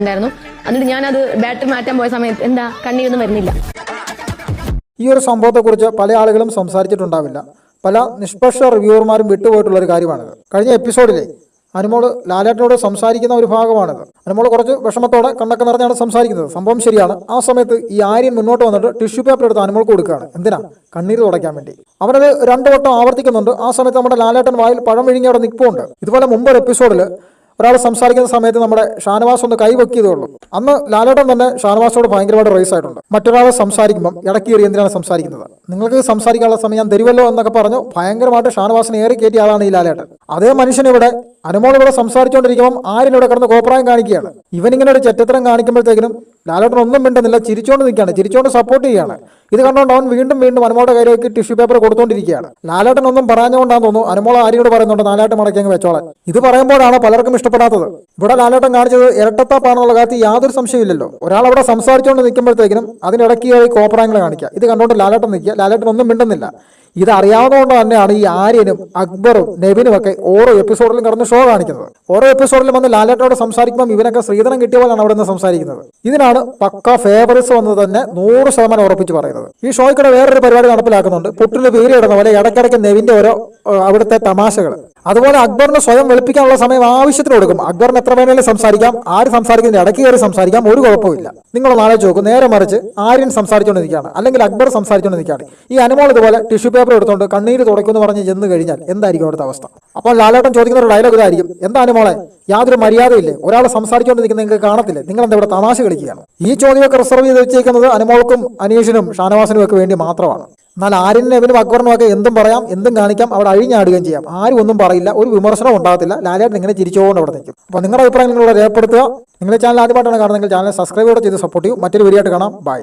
ഉണ്ടായിരുന്നു. എന്നിട്ട് ഞാനത് ബാറ്ററി മാറ്റാൻ പോയ സമയത്ത് എന്താ കണ്ണീരൊന്നും വരുന്നില്ല. ഈ ഒരു സംഭവത്തെക്കുറിച്ച് പല ആളുകളും സംസാരിച്ചിട്ടുണ്ടാവില്ല. പല നിഷ്പക്ഷ റിവ്യൂവർമാരും വിട്ടുപോയിട്ടുള്ള ഒരു കാര്യമാണിത്. കഴിഞ്ഞ എപ്പിസോഡിലെ അനുമോൾ ലാലേട്ടനോട് സംസാരിക്കുന്ന ഒരു ഭാഗമാണിത്. അനുമോൾ കുറച്ച് വിഷമത്തോടെ കണ്ണൊക്കെ നിറഞ്ഞാണ് സംസാരിക്കുന്നത്. സംഭവം ശരിയാണ്. ആ സമയത്ത് ഈ ആര്യൻ മുന്നോട്ട് വന്നിട്ട് ടിഷ്യൂ പേപ്പർ എടുത്ത് അനുമോൾക്ക് കൊടുക്കുകയാണ്. എന്തിനാ? കണ്ണീര് തുടയ്ക്കാൻ വേണ്ടി. അവനത് രണ്ടു വട്ടം ആവർത്തിക്കുന്നുണ്ട്. ആ സമയത്ത് നമ്മുടെ ലാലേട്ടൻ വായിൽ പഴം വിഴുങ്ങി അവിടെ നിൽപ്പുണ്ട്. ഇതുപോലെ മുമ്പ് ഒരു എപ്പിസോഡിൽ ഒരാൾ സംസാരിക്കുന്ന സമയത്ത് നമ്മുടെ ഷാനവാസ് ഒന്ന് കൈവക്കിയതേ ഉള്ളൂ. അന്ന് ലാലേട്ടൻ തന്നെ ഷാനവാസോട് ഭയങ്കരമായിട്ട് റേസ് ആയിട്ടുണ്ട്. മറ്റൊരാൾ സംസാരിക്കുമ്പം ഇടയ്ക്ക് കയറി എന്തിനാണ് സംസാരിക്കുന്നത്? നിങ്ങൾക്ക് സംസാരിക്കാനുള്ള സമയം ഞാൻ തരുമല്ലോ എന്നൊക്കെ പറഞ്ഞു ഭയങ്കരമായിട്ട് ഷാനവാസിനെ ഏറി കയറ്റിയ ആളാണ് ഈ ലാലേട്ടൻ. അതേ മനുഷ്യൻ ഇവിടെ അനുമോൾ ഇവിടെ സംസാരിച്ചുകൊണ്ടിരിക്കുമ്പോൾ ആര്യൻ ഇവിടെ കിടന്ന് കോപ്രായം കാണിക്കുകയാണ്. ഇവനിങ്ങനെ ഒരു ചെറ്റത്തരം കാണിക്കുമ്പോഴത്തേക്കിനും ലാലേട്ടൻ ഒന്നും മിണ്ടുന്നില്ല ചിരിച്ചുകൊണ്ട് നിൽക്കുകയാണ്. ചിരിച്ചുകൊണ്ട് സപ്പോർട്ട് ചെയ്യുകയാണ്. ഇത് കണ്ടുകൊണ്ട് അവൻ വീണ്ടും വീണ്ടും അനുമോളുടെ കയ്യിലേക്ക് ടിഷ്യൂ പേപ്പർ കൊടുത്തോണ്ടിരിക്കുകയാണ്. ലാലേട്ടൻ ഒന്നും പറഞ്ഞുകൊണ്ടാന്ന് തോന്നുന്നു അനുമോൾ ആര്യനോട് പറയുന്നുണ്ട് നാലാട്ടം മടക്കി അങ്ങ് വെച്ചോളെ ഇത് പറയുമ്പോഴാണ് പലർക്കും ഇഷ്ടപ്പെടാത്തത്. ഇവിടെ ലാലേട്ടൻ കാണിച്ചത് ഇരട്ടത്താപ്പാണെന്നുള്ള കാര്യത്തിൽ യാതൊരു സംശയമില്ലല്ലോ ഒരാൾ അവിടെ സംസാരിച്ചുകൊണ്ട് നിൽക്കുമ്പോഴത്തേക്കിനും അതിനിടയ്ക്ക് കോപ്പറാങ്ങളെ കാണിക്കുക. ഇത് കണ്ടുകൊണ്ട് ലാലേട്ടൻ നിൽക്കുക. ലാലേട്ടൻ ഒന്നും മിണ്ടുന്നില്ല. ഇത് കൊണ്ട് തന്നെയാണ് ഈ ആര്യനും അക്ബറും നെവിനും ഒക്കെ ഓരോ എപ്പിസോഡിലും കടന്ന് ഷോ കാണിക്കുന്നത്. ഓരോ എപ്പിസോഡിലും വന്ന് ലാലേട്ടോട് സംസാരിക്കുമ്പോൾ ഇവനൊക്കെ ശ്രീധരൻ കിട്ടിയ പോലെയാണ് അവിടെ നിന്ന് സംസാരിക്കുന്നത്. ഇതിനാണ് പക്ക ഫേവറിസ് വന്നത് തന്നെ നൂറ് ശതമാനം ഉറപ്പിച്ച് പറയുന്നത്. ഈ ഷോയ്ക്കൂടെ വേറൊരു പരിപാടി നടപ്പിലാക്കുന്നുണ്ട്. പുട്ടിന് പേര് ഇടുന്ന പോലെ ഇടയ്ക്കിടയ്ക്ക് നെവിന്റെ ഓരോ അവിടുത്തെ തമാശകൾ അതുപോലെ അക്ബറിന് സ്വയം വെളുപ്പിക്കാനുള്ള സമയം ആവശ്യത്തിന് കൊടുക്കും. അക്ബറിന് എത്ര വേണേലും സംസാരിക്കാം. ആര് സംസാരിക്കുന്നതിന് ഇടയ്ക്ക് കയറി സംസാരിക്കാം. ഒരു കുഴപ്പമില്ല നിങ്ങൾ ആലോചിച്ച് നോക്കും. നേരെ മറിച്ച് ആര്യൻ സംസാരിച്ചുകൊണ്ട് നിൽക്കുകയാണ് അല്ലെങ്കിൽ അക്ബർ സംസാരിച്ചുകൊണ്ട് നിൽക്കുകയാണ് ഈ അനുമോൾ ഇതുപോലെ ടിഷ്യൂ പേപ്പർ എടുത്തുകൊണ്ട് കണ്ണീര് തുടക്കുമെന്ന് പറഞ്ഞ് ചെന്ന് കഴിഞ്ഞാൽ എന്തായിരിക്കും അവിടുത്തെ അവസ്ഥ? അപ്പോൾ ലാലേട്ടൻ ചോദിക്കുന്ന ഒരു ഡയലോഗ് ഇതായിരിക്കും. എന്താ അനുമോളെ? യാതൊരു മര്യാദയില്ലേ? ഒരാൾ സംസാരിച്ചുകൊണ്ട് നിൽക്കുന്ന നിങ്ങൾക്ക് കാണത്തില്ലേ? നിങ്ങൾ എന്താ ഇവിടെ തമാശ കളിക്കുകയാണ്? ഈ ചോദ്യമൊക്കെ റിസർവ് ചെയ്ത് വെച്ചേക്കുന്നത് അനുമോൾക്കും അനീഷിനും ഷാനവാസിനും ഒക്കെ വേണ്ടി മാത്രമാണ്. എന്നാൽ ആര്യനും നബിനും അക്ബറിനും ഒക്കെ എന്തും പറയാം എന്തും കാണിക്കാം അവിടെ അഴിഞ്ഞാടുകയും ചെയ്യാം. ആരും ഒന്നും പറയില്ല ഒരു വിമർശനം ഉണ്ടാകത്തില്ല. ലാലേട്ടൻ ഇങ്ങനെ ചിരിച്ചുകൊണ്ട് അവിടെ നിൽക്കും. അപ്പോൾ നിങ്ങളുടെ അഭിപ്രായം നിങ്ങളോട് രേഖപ്പെടുത്തുക. നിങ്ങളുടെ ചാനൽ ആദ്യമായിട്ടാണ് കാണുന്നതെങ്കിൽ ചാനൽ സബ്സ്ക്രൈബ് കൂടെ ചെയ്ത് സപ്പോർട്ട് ചെയ്യും. മറ്റൊരു വീഡിയോ കാണാം. ബൈ